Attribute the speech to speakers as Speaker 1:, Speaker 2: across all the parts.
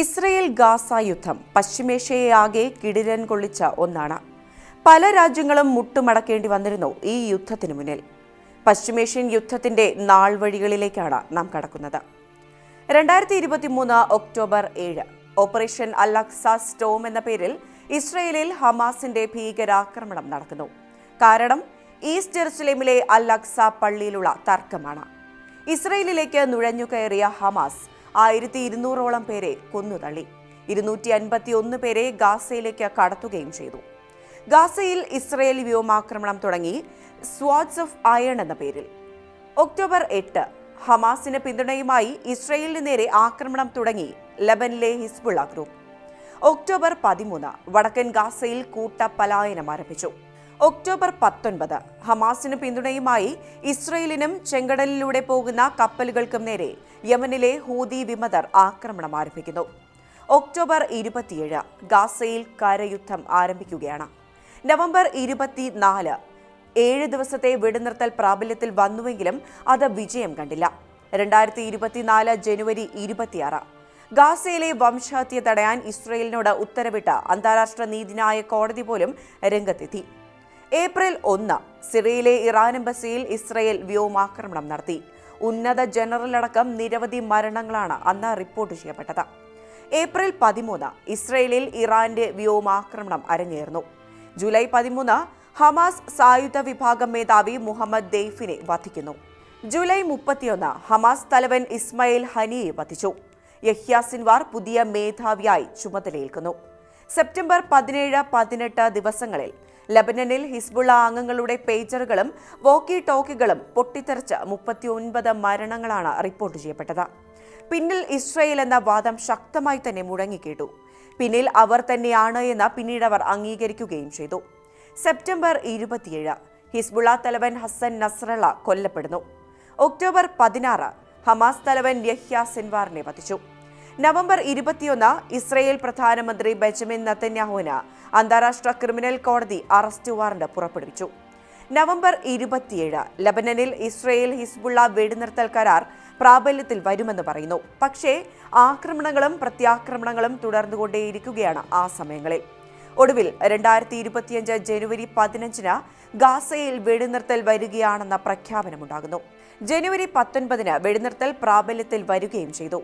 Speaker 1: Israel Gaza യുദ്ധം പശ്ചിമേഷ്യയെ ആകെ കൊള്ളിച്ച ഒന്നാണ്. പല രാജ്യങ്ങളും മുട്ടുമടക്കേണ്ടി വന്നിരുന്നു ഈ യുദ്ധത്തിന് മുന്നിൽ. പശ്ചിമേഷ്യൻ യുദ്ധത്തിന്റെ നാൾ വഴികളിലേക്കാണ് നാം കടക്കുന്നത്. രണ്ടായിരത്തി ഇരുപത്തി മൂന്ന് ഒക്ടോബർ ഏഴ് ഓപ്പറേഷൻ അലക്സ സ്റ്റോം എന്ന പേരിൽ ഇസ്രയേലിൽ ഹമാസിന്റെ ഭീകരാക്രമണം നടക്കുന്നു. കാരണം ഈസ്റ്റ് ജെറുസലേമിലെ അലക്സ പള്ളിയിലുള്ള തർക്കമാണ്. ഇസ്രയേലിലേക്ക് നുഴഞ്ഞുകയറിയ ഹമാസ് ആയിരത്തി ഇരുന്നൂറോളം പേരെ കൊന്നുതള്ളി. ഇരുന്നൂറ്റി അൻപത്തി ഒന്ന് പേരെ ഗാസയിലേക്ക് കടത്തുകയും ചെയ്തു. ഗാസയിൽ ഇസ്രയേൽ വ്യോമാക്രമണം തുടങ്ങി സ്വാറ്റ്സ് ഓഫ് അയൺ എന്ന പേരിൽ. ഒക്ടോബർ എട്ട് ഹമാസിന് പിന്തുണയുമായി ഇസ്രയേലിന് നേരെ ആക്രമണം തുടങ്ങി ലബനിലെ ഹിസ്ബുള്ള ഗ്രൂപ്പ്. ഒക്ടോബർ പതിമൂന്ന് വടക്കൻ ഗാസയിൽ കൂട്ട പലായനം ആരംഭിച്ചു. ഒക്ടോബർ പത്തൊൻപത്. ഹമാസിന് പിന്തുണയുമായി ഇസ്രയേലിനും ചെങ്കടലിലൂടെ പോകുന്ന കപ്പലുകൾക്കും നേരെ യമനിലെ ഹൂതി വിമതർ ആക്രമണം ആരംഭിക്കുന്നു. ഒക്ടോബർ ഇരുപത്തിയേഴ് ഗാസയിൽ കരയുദ്ധം ആരംഭിക്കുകയാണ്. നവംബർ ഇരുപത്തിനാല് ഏഴ് ദിവസത്തെ വെടിനിർത്തൽ പ്രാബല്യത്തിൽ വന്നുവെങ്കിലും അത് വിജയം കണ്ടില്ല. രണ്ടായിരത്തി ഇരുപത്തിനാല് ജനുവരി ഇരുപത്തിയാറ് ഗാസയിലെ വംശഹത്യ തടയാൻ ഇസ്രയേലിനോട് ഉത്തരവിട്ട അന്താരാഷ്ട്ര നീതിന്യായ കോടതി പോലും രംഗത്തെത്തി. ഏപ്രിൽ ഒന്ന് സിറിയയിലെ ഇറാൻ എംബസിയിൽ ഇസ്രയേൽ വ്യോമാക്രമണം നടത്തി. ഉന്നത ജനറൽ അടക്കം നിരവധി മരണങ്ങളാണ് അന്ന് റിപ്പോർട്ട് ചെയ്യപ്പെട്ടത്. ഏപ്രിൽ പതിമൂന്ന് ഇസ്രയേലിൽ ഇറാന്റെ വ്യോമാക്രമണം അരങ്ങേറുന്നു. ജൂലൈ പതിമൂന്ന് ഹമാസ് സായുധ വിഭാഗം മേധാവി മുഹമ്മദ് ദെയ്ഫിനെ വധിക്കുന്നു. ജൂലൈ മുപ്പത്തിയൊന്ന് ഹമാസ് തലവൻ ഇസ്മയിൽ ഹനിയെ വധിച്ചു. യഹ്യ സിൻവാർ പുതിയ മേധാവിയായി ചുമതലയേൽക്കുന്നു. സെപ്റ്റംബർ പതിനേഴ് പതിനെട്ട് ദിവസങ്ങളിൽ ലബനനിൽ ഹിസ്ബുള്ള അംഗങ്ങളുടെ പേജറുകളും വോക്കി ടോക്കികളും പൊട്ടിത്തെറിച്ച് മുപ്പത്തിയൊൻപത് മരണങ്ങളാണ് റിപ്പോർട്ട് ചെയ്യപ്പെട്ടത്. പിന്നിൽ ഇസ്രയേൽ എന്ന വാദം ശക്തമായി തന്നെ മുഴങ്ങിക്കേട്ടു. പിന്നിൽ അവർ തന്നെയാണ് എന്ന് പിന്നീട് അവർ അംഗീകരിക്കുകയും ചെയ്തു. സെപ്റ്റംബർ ഇരുപത്തിയേഴ് ഹിസ്ബുള്ള തലവൻ ഹസൻ നസ്രള കൊല്ലപ്പെടുന്നു. ഒക്ടോബർ പതിനാറ് ഹമാസ് തലവൻ യഹ്യ സിൻവാറിനെ വധിച്ചു. നവംബർ ഇരുപത്തിയൊന്ന് ഇസ്രയേൽ പ്രധാനമന്ത്രി ബെഞ്ചമിൻ നത്തന്യാഹുവിന് അന്താരാഷ്ട്ര ക്രിമിനൽ കോടതി അറസ്റ്റ് വാറണ്ട് പുറപ്പെടുവിച്ചു. നവംബർ ഇരുപത്തിയേഴ് ലബനനിൽ ഇസ്രയേൽ ഹിസ്ബുള്ള വെടിനിർത്തൽ കരാർ പ്രാബല്യത്തിൽ വരുമെന്ന് പറയുന്നു. പക്ഷേ ആക്രമണങ്ങളും പ്രത്യാക്രമണങ്ങളും തുടർന്നുകൊണ്ടേയിരിക്കുകയാണ് ആ സമയങ്ങളിൽ. ഒടുവിൽ രണ്ടായിരത്തി ഇരുപത്തിയഞ്ച് ജനുവരി പതിനഞ്ചിന് ഗാസയിൽ വെടിനിർത്തൽ വരികയാണെന്ന പ്രഖ്യാപനമുണ്ടാകുന്നു. ജനുവരി പത്തൊൻപതിന് വെടിനിർത്തൽ പ്രാബല്യത്തിൽ വരികയും ചെയ്തു.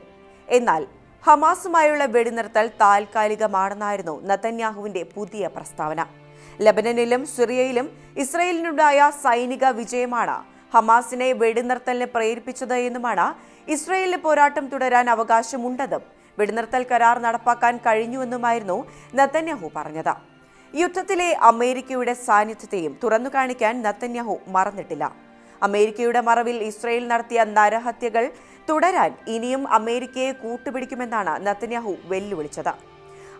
Speaker 1: എന്നാൽ ഹമാസുമായുള്ള വെടിനിർത്തൽ താൽക്കാലികമാണെന്നായിരുന്നു നതന്യാഹുവിന്റെ പുതിയ പ്രസ്താവന. ലബനനിലും സിറിയയിലും ഇസ്രയേലിനുണ്ടായ സൈനിക വിജയമാണ് ഹമാസിനെ വെടിനിർത്തലിന് പ്രേരിപ്പിച്ചത് എന്നുമാണ് ഇസ്രയേലിന് പോരാട്ടം തുടരാൻ അവകാശമുണ്ടെന്നും വെടിനിർത്തൽ കരാർ നടപ്പാക്കാൻ കഴിഞ്ഞുവെന്നുമായിരുന്നു നത്തന്യാഹു പറഞ്ഞത്. യുദ്ധത്തിലെ അമേരിക്കയുടെ സാന്നിധ്യത്തെയും തുറന്നു കാണിക്കാൻ നത്തന്യാഹു മറന്നിട്ടില്ല. അമേരിക്കയുടെ മറവിൽ ഇസ്രയേൽ നടത്തിയ നരഹത്യകൾ തുടരാൻ ഇനിയും അമേരിക്കയെ കൂട്ടുപിടിക്കുമെന്നാണ് നത്തന്യാഹു വെല്ലുവിളിച്ചത്.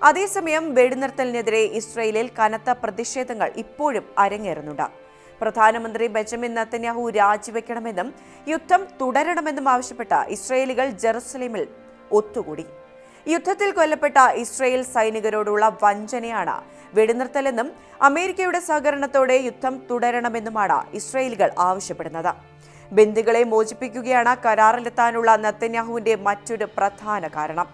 Speaker 1: അതേസമയം വെടിനിർത്തലിനെതിരെ ഇസ്രയേലിൽ കനത്ത പ്രതിഷേധങ്ങൾ ഇപ്പോഴും അരങ്ങേറുന്നുണ്ട്. പ്രധാനമന്ത്രി ബെഞ്ചമിൻ നത്തന്യാഹു രാജിവെക്കണമെന്നും യുദ്ധം തുടരണമെന്നും ആവശ്യപ്പെട്ട ഇസ്രയേലികൾ ജെറുസലേമിൽ ഒത്തുകൂടി. യുദ്ധത്തിൽ കൊല്ലപ്പെട്ട ഇസ്രയേൽ സൈനികരോടുള്ള വഞ്ചനയാണ് വെടിനിർത്തലെന്നും അമേരിക്കയുടെ സഹകരണത്തോടെ യുദ്ധം തുടരണമെന്നുമാണ് ഇസ്രയേലികൾ ആവശ്യപ്പെടുന്നത്. ബന്ദികളെ മോചിപ്പിക്കുകയാണ് കരാറിലെത്താനുള്ള നത്തന്യാഹുവിന്റെ മറ്റൊരു പ്രധാന കാരണം.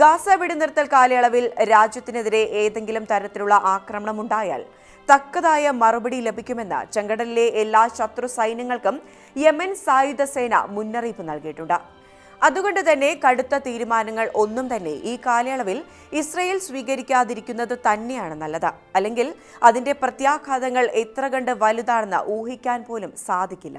Speaker 1: ഗാസ വെടിനിർത്തൽ കാലയളവിൽ രാജ്യത്തിനെതിരെ ഏതെങ്കിലും തരത്തിലുള്ള ആക്രമണം ഉണ്ടായാൽ തക്കതായ മറുപടി ലഭിക്കുമെന്ന് ചെങ്കടലിലെ എല്ലാ ശത്രു സൈന്യങ്ങൾക്കും യമൻ സായുധ സേന മുന്നറിയിപ്പ് നൽകിയിട്ടുണ്ട്. അതുകൊണ്ട് തന്നെ കടുത്ത തീരുമാനങ്ങൾ ഒന്നും തന്നെ ഈ കാലയളവിൽ ഇസ്രയേൽ സ്വീകരിക്കാതിരിക്കുന്നത് തന്നെയാണ് നല്ലത്. അല്ലെങ്കിൽ അതിന്റെ പ്രത്യാഘാതങ്ങൾ എത്ര കണ്ട് വലുതാണെന്ന് ഊഹിക്കാൻ പോലും സാധിക്കില്ല.